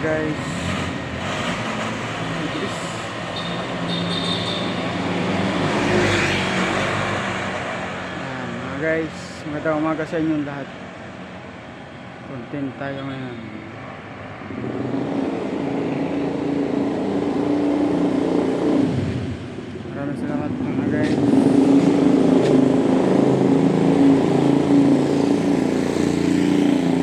guys Ayan, mga guys magandang umaga sa inyong lahat content tayo ngayon